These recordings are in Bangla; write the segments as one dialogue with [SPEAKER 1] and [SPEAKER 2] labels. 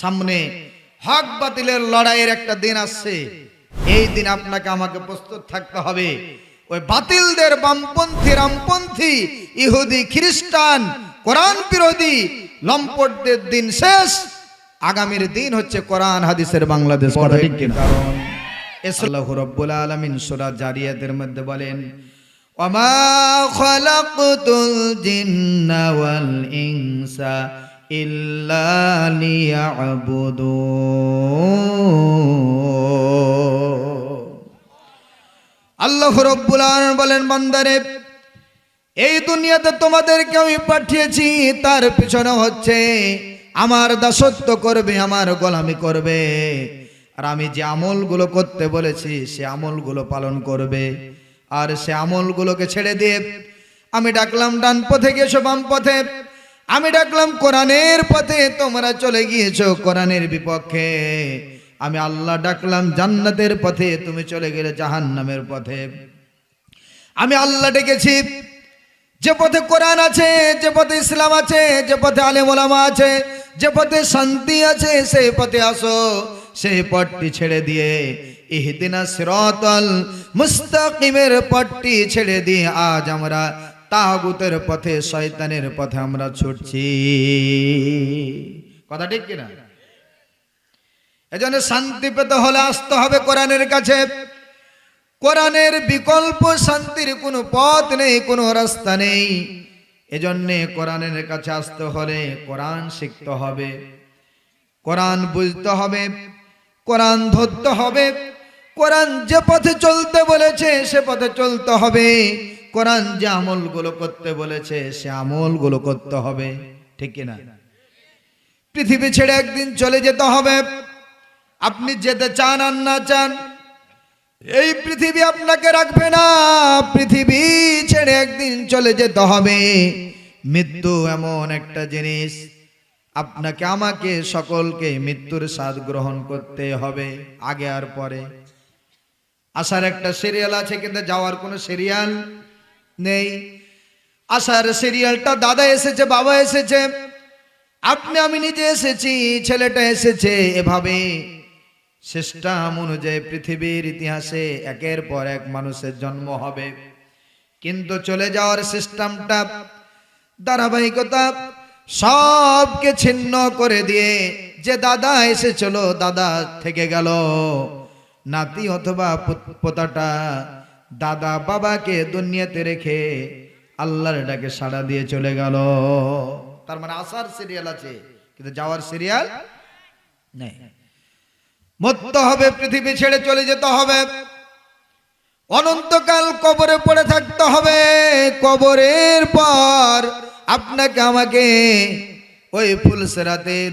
[SPEAKER 1] সামনে হক বাতিলের লড়াইয়ের একটা দিন আসছে। এই দিন আপনাকে আমাকে প্রস্তুত থাকতে হবে। ওই বাতিলদের বামপন্থী রামপন্থী ইহুদি খ্রিস্টান কোরআন বিরোধী লম্পটদের দিন শেষ। আগামীর দিন হচ্ছে কোরআন হাদিসের বাংলাদেশ কথা ঠিক কিনা? আল্লাহ রব্বুল আলামিন সূরা জারিয়াতের মধ্যে বলেন ওমা খালাকতুল জিন্না ওয়াল ইনসা ইল্লা লিয়াবুদুন আল্লাহ রব্বুল আলামিন বলেন, বান্দারে, এই দুনিয়াতে তোমাদেরকে আমি পাঠিয়েছি, তার পিছনে হচ্ছে আমার দাসত্ব করবে, আমার গোলামি করবে। আর আমি যে আমলগুলো করতে বলেছি, সে আমলগুলো পালন করবে। আর সে আমলগুলোকে ছেড়ে দিয়ে আমি ডাকলাম, ডান পথে গেছো বাম পথে। আমি ডাকলাম, কোরআনের পথে তোমরা চলে গিয়েছো, কোরআনের বিপক্ষে। আমি আল্লাহ ডাকলাম, জান্নাতের পথে তুমি চলে গেলে জাহান্নামের পথে। আমি আল্লাহ ডেকেছি, যে পথে কোরআন আছে, যে পথে ইসলাম আছে, যে পথে আলেম ওলামা আছে, যে পথে শান্তি আছে সেই পথে আসো। সেই পথটি ছেড়ে দিয়ে ইহদিনা সিরাতাল মুস্তাকিমের পথটি ছেড়ে দিয়ে আজ আমরা তাগুতের পথে, শয়তানের পথে আমরা ছুটছি। কথা ঠিক কিনা? এজন্য শান্তি পেতে হলে আসতে হবে কোরআনের কাছে। কোরআনের বিকল্প শান্তির কোনো পথ নেই, কোনো রাস্তা নেই। এজন্যে কোরআনের কাছে আসতে হলে কোরআন শিখতে হবে। কোরআন বুঝতে হবে, কোরআন ধরতে হবে। কোরআন যে পথে চলতে বলেছে, সে পথে চলতে হবে। কোরআন যে আমলগুলো করতে বলেছে, সে আমলগুলো করতে হবে। ঠিক কিনা? পৃথিবী ছেড়ে একদিন চলে যেতে হবে। আপনি যেতে চান আর না চান, এই পৃথিবী আপনাকে রাখবে না। পৃথিবী ছেড়ে একদিন চলে যেতে হবে। মৃত্যু এমন একটা জিনিস, আপনাকে, আমাকে, সকলকে মৃত্যুর স্বাদ গ্রহণ করতে হবে আগে আর পরে। আসার একটা সিরিয়াল আছে, কিন্তু যাওয়ার কোনো সিরিয়াল নেই। আসার সিরিয়ালটা দাদা এসেছে, বাবা এসেছে। আপনি, আমি নিজে এসেছি, ছেলেটা এসেছে এভাবে। সিস্টেম অনুযায়ী পৃথিবীর ইতিহাসে একের পর এক মানুষের জন্ম হবে। কিন্তু চলে যাওয়ার সিস্টেমটা ধারাবাহিকতা, সবকে ছিন্ন করে দিয়ে যে দাদা এসেছিল, দাদা থেকে গেল। নাতি অথবা পুত- পোতাটা দাদা বাবাকে দুনিয়াতে রেখে আল্লাহর ডাকে সাড়া দিয়ে চলে গেল। তার মানে আসার সিরিয়াল আছে, কিন্তু যাওয়ার সিরিয়াল নেই। মরতে হবে, পৃথিবী ছেড়ে চলে যেতে হবে। অনন্তকাল কবরে পড়ে থাকতে হবে। কবরের পর আপনাকে আমাকে ওই ফুলসেরাতের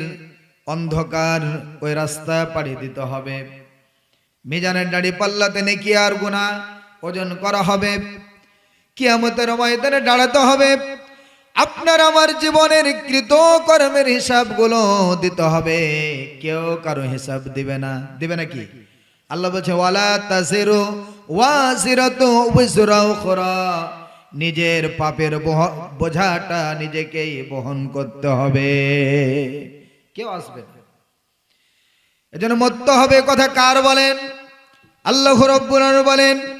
[SPEAKER 1] অন্ধকার ওই রাস্তা পাড়ি দিতে হবে। মিজানের দাড়ি পাল্লাতে নেকি আর গুণা ওজন করা হবে। কিয়ামতের ময়দানে দাঁড়াতে হবে। আপনার আমার জীবনের কৃত কর্মের হিসাবগুলো দিতে হবে। কেউ কারও হিসাব দিবে না। দিবে নাকি আল্লাহ বলছে, ওয়ালা তাসিরু ওয়াসিরাতু উযরা উখরা। নিজের পাপের বোঝাটা নিজেকেই বহন করতে হবে। কেউ আসবে এজন্য মত্ত হবে, কথা কার বলেন? আল্লাহ রব্বুল বলেন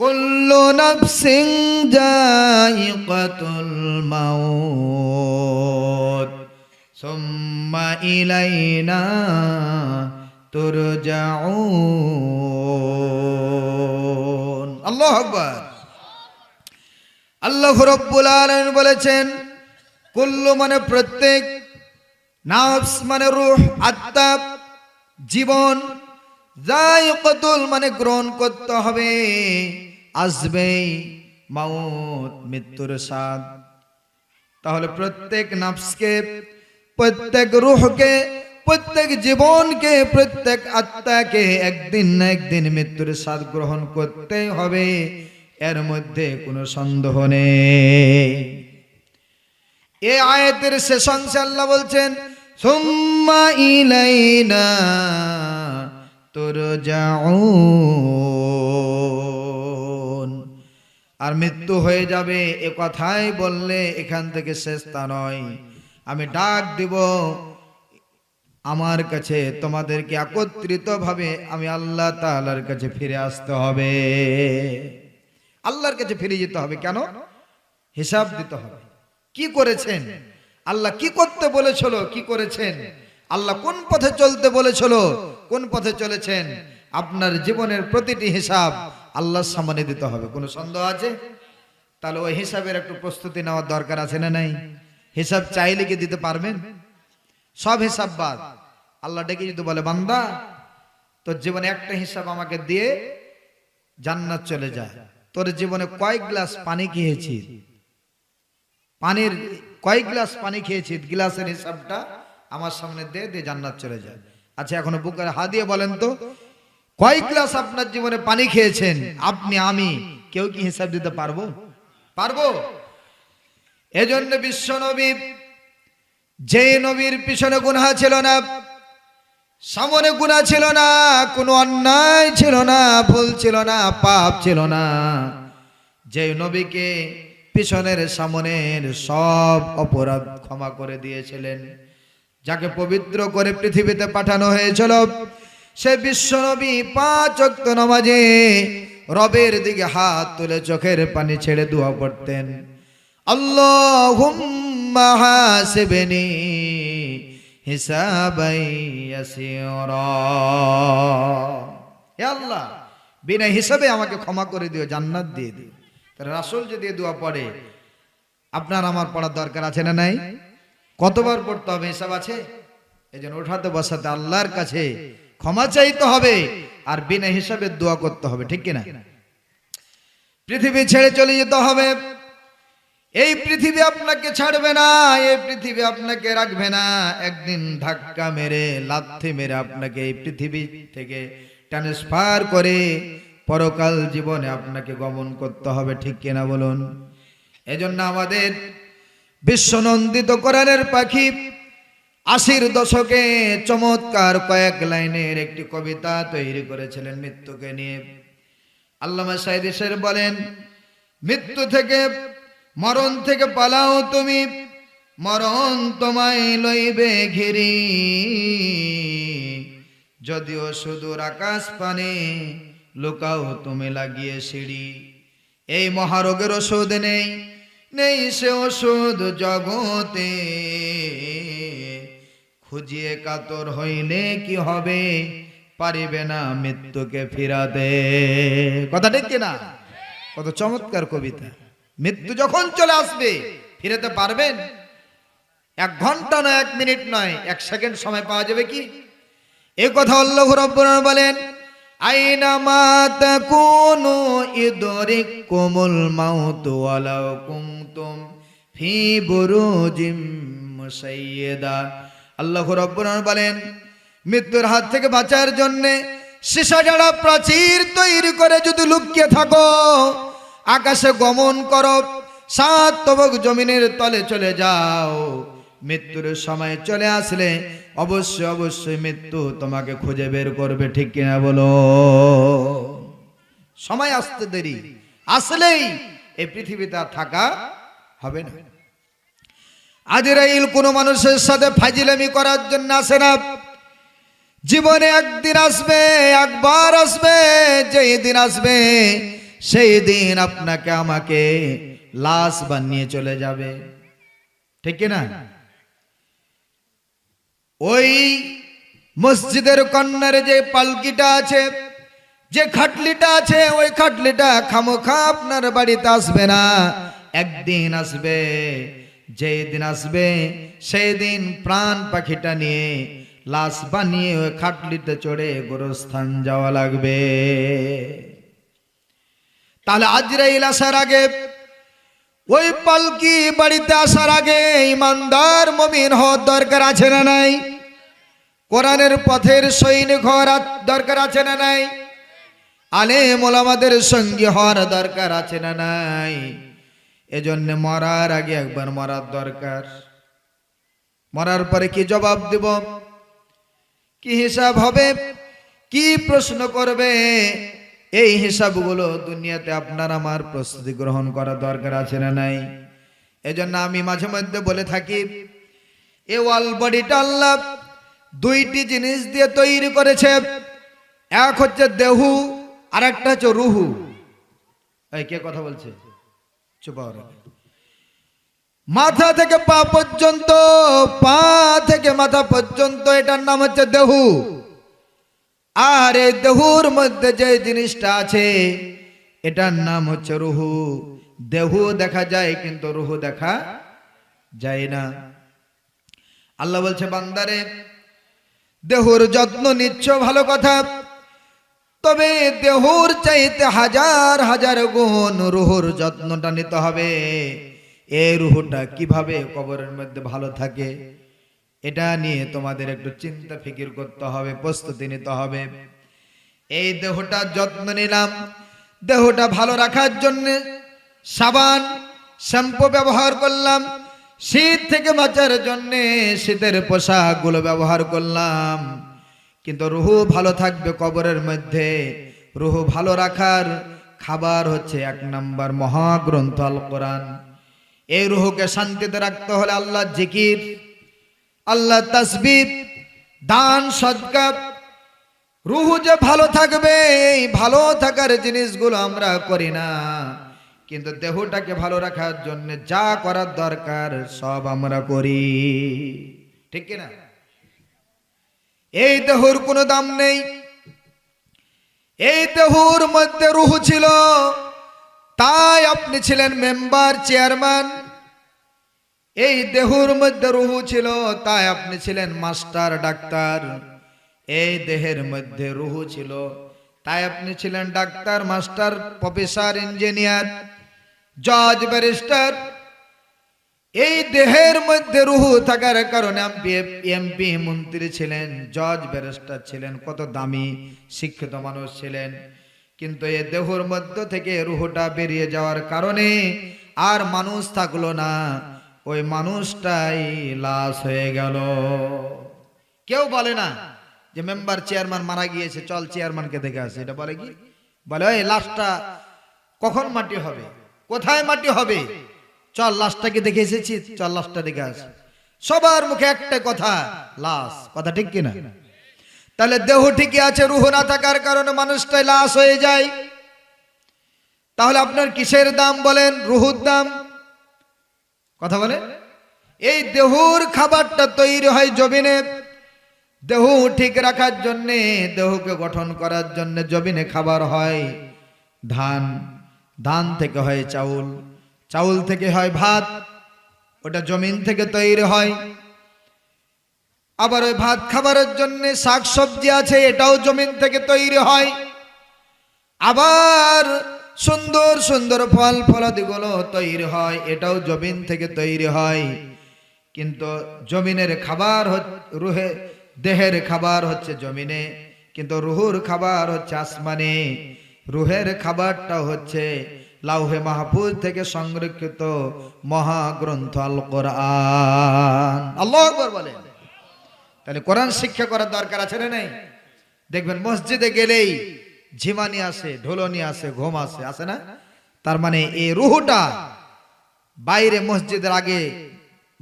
[SPEAKER 1] কুল্লু নাফসিন জাইকাতুল মাউত। সুম্মা ইলাইনা তুরজাউন। আল্লাহু আকবার। আল্লাহ রব্বুল আলামিন বলেছেন, কুল্লু মানে প্রত্যেক, নাফস মানে রূহ আত্মা জীবন। যাই জায়কতুল মানে গ্রহণ করতে হবে। আসবেই মাউত মৃত্যুর স্বাদ। তাহলে প্রত্যেক নাফসকে, প্রত্যেক রুহকে, প্রত্যেক জীবনকে, প্রত্যেক আত্মাকে একদিন না একদিন মৃত্যুর স্বাদ গ্রহণ করতে হবে। এর মধ্যে কোনো সন্দেহ নেই। এ আয়াতের শেষ অংশে আল্লাহ বলছেন, সুম্মা ইলাইনা তুরজাউন। আর মৃত্যু হয়ে যাবে, এ কথাই বললে এখান থেকে শেষ তা নয়। আমি ডাক দিব আমার কাছে, তোমাদেরকে একত্রিত ভাবে আমি আল্লাহ তালার কাছে ফিরে আসতে হবে। আল্লাহর কাছে ফিরে যেতে হবে কেন? হিসাব দিতে হবে। কি করেছেন? আল্লাহ কি করতে বলেছিল? কি করেছেন? আল্লাহ কোন পথে চলতে বলেছিল? কোন পথে চলেছেন? আপনার জীবনের প্রতিটি হিসাব আল্লাহর সামনে দিতে হবে। কোনো সন্দেহ আছে? তাহলে ওই হিসাবের একটু প্রস্তুতি নেওয়ার দরকার আছে না নাই? হিসাব চাইলে কি দিতে পারবেন? সব হিসাব বাদ। আল্লাহ ডেকে যদি বলে, বান্দা, তোর জীবনে একটা হিসাব আমাকে দিয়ে জান্নাত চলে যায় তোর জীবনে কয়েক গ্লাস পানি খেয়েছিস পানির, কয়েক গ্লাস পানি খেয়েছিস গ্লাসের হিসাবটা আমার সামনে দিয়ে দিয়ে জান্নাত চলে যায় আচ্ছা এখনও বুকের হাত দিয়ে বলেন তো কয়েক গ্লাস আপনার জীবনে পানি খেয়েছেন? আপনি, আমি। কেউ কি হিসাব দিতে পারব? পারব? এজন্য বিশ্ব নবী যে নবীর পিছনে গুনাহ ছিল না, সামনে গুণা ছিল না, কোনো অন্যায় ছিল না, ভুল ছিল না, পাপ ছিল না। যে নবীকে পিছনের সামনের সব অপরাধ ক্ষমা করে দিয়েছিলেন, যাকে পবিত্র করে পৃথিবীতে পাঠানো হয়েছিল সে বিশ্ব নবী পাঁচ নামাজে রবের দিকে হাত তুলে চোখের পানি ছেড়ে দোয়া পড়তেন আল্লাহুম্মা হাসিবনি হিসাবাই ইয়াসিরা। হে আল্লাহ, বিনা হিসাবে আমাকে ক্ষমা করে দিও, জান্নাত দিয়ে দিও। তাহলে রাসূল যদি দোয়া পড়ে, আপনার আমার পড়ার দরকার আছে না নাই? কতবার পড়তে হবে, হিসাব আছে? এই জন্য ওঠাতে বসাতে আল্লাহর কাছে ক্ষমা চাইতে হবে আর বিনা হিসাবে দোয়া করতে হবে, ঠিক কিনা? পৃথিবী ছেড়ে চলে যেতে হবে। এই পৃথিবী আপনাকে ছাড়বে না, এই পৃথিবী আপনাকে রাখবে না। একদিন ধাক্কা মেরে, লাথি মেরে আপনাকে এই পৃথিবী থেকে ট্রান্সফার করে পরকাল জীবনে আপনাকে গমন করতে হবে, ঠিক কিনা বলুন? এজন্য আমাদের বিশ্বনন্দিত কোরআনের পাখি আশির দশকে চমৎকার কয়েক লাইনের একটি কবিতা তৈরি করেছিলেন মৃত্যুকে নিয়ে। আল্লামা সাইদ শের বলেন, মৃত্যু থেকে, মরণ থেকে পালাও তুমি, মরণ তোমায় লইবে ঘিরি। যদিও সুদূর আকাশ পানে লুকাও তুমি লাগিয়ে সিঁড়ি। এই মহারোগের ওষুধ নেই নেই সে ওষুধ জগতে। খুঁজিয়ে কাতর হইলে কি হবে? পারিবে না মৃত্যুকে ফিরাতে। কথা ঠিক না কত চমৎকার কবিতা। মৃত্যু যখন চলে আসবে, ফিরাতে পারবেন? এক ঘণ্টা নয়, এক মিনিট নয়, এক সেকেন্ড সময় পাওয়া যাবে কি? এ কথা আল্লাহ রাব্বুল বলেন, আইনা মা তাকুনু ইদরিকুমুল মাউত ওয়ালাউ কুনতুম ফি বুরুজিম মুসাইয়্যিদা আল্লাহ রাব্বুল বলেন, মৃত্যুর হাত থেকে বাঁচার জন্য সীসা যারা প্রাচীর তৈরি করে যদি লুকিয়ে থাকো, আকাশে গমন করো, সাত তবক জমিনের তলে চলে যাও। মৃত্যুর সময় চলে আসলে অবশ্যই অবশ্যই মৃত্যু তোমাকে খুঁজে বের করবে, ঠিক কিনা বলো? সময় আসতে দেরি, আসলেই এই পৃথিবীতে থাকা হবে না। আজরাইল কোন মানুষের সাথে ফাজিলামি করার জন্য আসে না। জীবনে একদিন আসবে, একবার আসবে, যেই দিন আসবে, সেই দিন আপনাকে আমাকে লাশ বানিয়ে চলে যাবে। ঠিক না? ওই মসজিদের কন্যার যে পালকিটা আছে, যে খাটলিটা আছে, ওই খাটলিটা খামোখা আপনার বাড়িতে আসবে না। একদিন আসবে যেই দিন আসবে সেই দিন প্রাণ পাখিটা নিয়ে লাশ বানিয়ে ওই খাটলিতে চড়ে গোরস্থান যাওয়া লাগবে। তাহলে আজরাইল আসার আগে, ওই পালকি বাড়িতে আসার আগে ইমানদার মমিন হওয়ার দরকার আছে না নাই? কোরআনের পথের সৈনিক হওয়ার দরকার আছে না নাই? আলে মোলামাদের সঙ্গী হওয়ার দরকার আছে না নাই? এজন্য মরার আগে একবার মরার দরকার। মরার পরে কি জবাব দেব? কি হিসাব হবে? কি প্রশ্ন করবে? এই হিসাবগুলো দুনিয়াতে আপনার আমার প্রস্তুতি গ্রহণ করা দরকার আছে না নাই? এজন্য আমি মাঝে মধ্যে বলে থাকি, এ ওয়াল বডিটা আল্লাহ দুইটি জিনিস দিয়ে তৈরি করেছে। এক হচ্ছে দেহু আর একটা হচ্ছে রুহু। এই কে কথা বলছে। মাথা থেকে পা পর্যন্ত, পা থেকে মাথা পর্যন্ত, এটার নাম হচ্ছে দেহু। আর এই দেহুর মধ্যে যে জিনিসটা আছে, এটার নাম হচ্ছে রুহু। দেহু দেখা যায়, কিন্তু রুহু দেখা যায় না। আল্লাহ বলছে, বান্দারে, দেহুর যত্ন নিচ্ছ, ভালো কথা। তবে দেহর চাইতে হাজার হাজার গুণ রুহুর যত্নটা নিতে হবে। এই রুহুটা কীভাবে কবরের মধ্যে ভালো থাকে, এটা নিয়ে তোমাদের একটু চিন্তা ফিকির করতে হবে, প্রস্তুতি নিতে হবে। এই দেহটার যত্ন নিলাম। দেহটা ভালো রাখার জন্য সাবান, শ্যাম্পু ব্যবহার করলাম। শীত থেকে বাঁচার জন্য শীতের পোশাকগুলো ব্যবহার করলাম। কিন্তু রুহু ভালো থাকবে কবরের মধ্যে। রুহু ভালো রাখার খাবার হচ্ছে এক নম্বর মহাগ্রন্থ আল কোরআন এই রুহুকে শান্তিতে রাখতে হলে আল্লাহ জিকির, আল্লাহ তসবির দান, সদকা। রুহু যে ভালো থাকবে, এই ভালো থাকার জিনিসগুলো আমরা করি না। কিন্তু দেহটাকে ভালো রাখার জন্য যা করার দরকার, সব আমরা করি। ঠিক কিনা? এই দেহর কোনো দাম নেই। এই দেহর মধ্যে রুহু ছিল। তাই আপনি ছিলেন মেম্বার, চেয়ারম্যান। এই দেহুর মধ্যে রুহু ছিল, তাই আপনি ছিলেন মাস্টার, ডাক্তার। এই দেহের মধ্যে রুহু ছিল, তাই আপনি ছিলেন ডাক্তার, মাস্টার, প্রফেসর, ইঞ্জিনিয়ার, জজ, ব্যারিস্টার। এই দেহের মধ্যে রুহু থাকার কারণে এমপি মন্ত্রী ছিলেন, জজ ব্যারিস্টার ছিলেন, কত দামি, শিক্ষিত মানুষ ছিলেন। কিন্তু এই দেহর মধ্য থেকে রুহুটা বেরিয়ে যাওয়ার কারণে আর মানুষ থাকল না। ওই মানুষটাই লাশ হয়ে গেল। কেউ বলে না যে মেম্বার চেয়ারম্যান মারা গিয়েছে, চল চেয়ারম্যানকে দেখে আসে। এটা বলে কি? বলে ওই লাশটা কখন মাটি হবে? কোথায় মাটি হবে? চল, লাশটাকে দেখে এসেছি। চল, লাশটা দেখে আস। সবার মুখে একটা কথা, লাশ। কথা ঠিক কিনা? তাহলে দেহ ঠিকই আছে, রুহ না থাকার কারণে মানুষটাই লাশ হয়ে যায়। তাহলে আপনার কিসের দাম বলেন? রুহুর দাম। কথা বলে? এই দেহুর খাবারটা তৈরি হয় জমিনে। দেহ ঠিক রাখার জন্যে, দেহকে গঠন করার জন্য জমিনে খাবার হয়। ধান ধান থেকে হয় চাউল। চাউল থেকে হয় ভাত, ওটা জমিন থেকে তৈরি হয়। আবার ওই ভাত খাবারের জন্য শাক সবজি আছে, এটাও জমিন থেকে তৈরি হয়। আবার সুন্দর সুন্দর ফল ফলাদিগুলো তৈরি হয়, এটাও জমিন থেকে তৈরি হয়। কিন্তু জমিনের খাবার রুহে, দেহের খাবার হচ্ছে জমিনে, কিন্তু রুহুর খাবার হচ্ছে আসমানে। রুহের খাবারটা হচ্ছে লাউহে মাহফুজ থেকে সংরক্ষিত মহাগ্রন্থ আল কোরআন আল্লাহ আকবার বলেন। তাহলে কোরআন শিক্ষা করার দরকার আছে না নেই? দেখবেন মসজিদে গেলেই ঝিমানি আসে, ঢোলনি আসে, ঘুম আসে আসে না? তার মানে এই রুহুটা বাইরে মসজিদের আগে,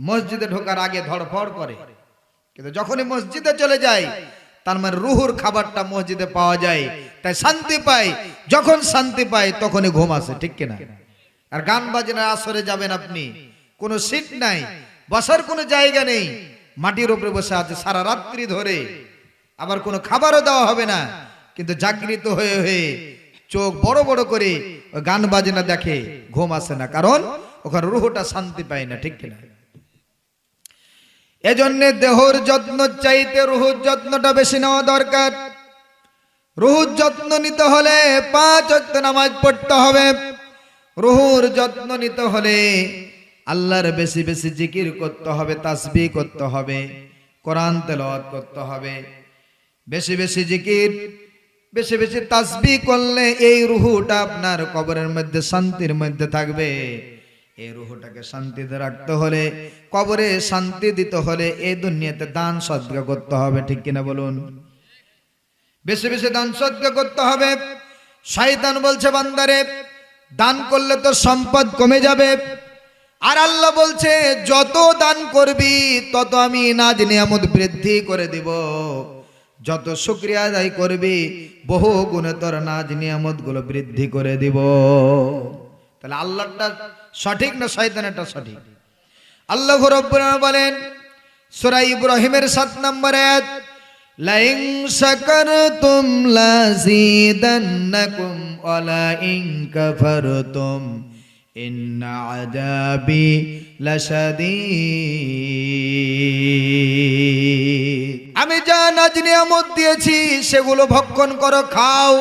[SPEAKER 1] মসজিদে ঢোকার আগে ধড়ফড় করে। কিন্তু যখনই মসজিদে চলে যায় তার মানে রুহুর খাবারটা মসজিদে পাওয়া যায়। তাই শান্তি পায়। যখন শান্তি পায়, তখনই ঘুম আসে, ঠিক কিনা? আর গান বাজনার আসরে যাবেন আপনি। কোনো সিট নাই, বসার কোনো জায়গা নেই। মাটির উপরে বসে আছে, সারা রাত্রি ধরে। আবার কোনো খাবারও দেওয়া হবে না। কিন্তু জাগৃত হয়ে হয়ে চোখ বড় বড় করে গান বাজনা দেখে ঘুম আসে না। কারণ ওখানে রুহটা শান্তি পায় না, ঠিক কিনা? এজন্য দেহর যত্ন চাইতে রুহুর যত্নটা বেশি নেওয়া দরকার। রুহুর যত্ন নিতে হলে পাঁচ ওয়াক্ত নামাজ পড়তে হবে। রুহুর যত্ন নিতে হলে আল্লাহর বেশি বেশি জিকির করতে হবে তাসবি করতে হবে, কোরআন তেলাওয়াত করতে হবে। বেশি বেশি জিকির, বেশি বেশি তাসবি করলে এই রুহুটা আপনার কবরের মধ্যে শান্তির মধ্যে থাকবে। এই রুহটাকে শান্তিতে রাখতে হলে, কবরে শান্তি দিতে হলে এই দুনিয়াতে দান সদ্গা করতে হবে, ঠিক কিনা বলুন? বেশি বেশি দান সদ্গা করতে হবে। শয়তান বলছে, বান্দারে, দান করলে তো সম্পদ কমে যাবে। আর আল্লাহ বলছে, যত দান করবি, তত আমি নাজ নিয়ামত বৃদ্ধি করে দিব। যত শুক্রিয়া আদায় করবি, বহু গুণে তোর নাজ নিয়ামতগুলো বৃদ্ধি করে দিব। তাহলে আল্লাহটা সঠিক না শয়তানেরটা সঠিক? আল্লাহ রব্বুল বলেন, সূরা ইব্রাহিমের 7 নম্বর আয়াত, লাইন শাকারতুম লাযিদান্নাকুম ওয়া লাইন কাফারতুম, ইন্না আযাবি লাশাদীদ। আমি যা নাজ নিয়ামত দিয়েছি, সেগুলো ভক্ষণ করো, খাও,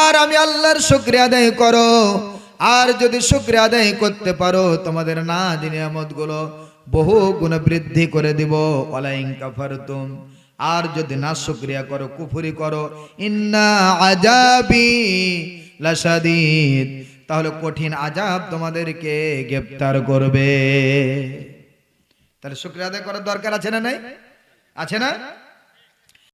[SPEAKER 1] আর আমি আল্লাহর শুকরিয়া আদায় করো। আর যদি শুক্রিয়া আদায় করতে পারো, তোমাদের না নিয়ামতগুলো বহু গুণ বৃদ্ধি করে দিব। অলাইং কাফারতুম। আর যদি না শুক্রিয়া করো, কুফুরি করো, ইন্না আজাবি লাসাদিদ তাহলে কঠিন আজাব তোমাদেরকে গ্রেপ্তার করবে। তাহলে শুক্রিয়া আদায় করার দরকার আছে না নাই? আছে না?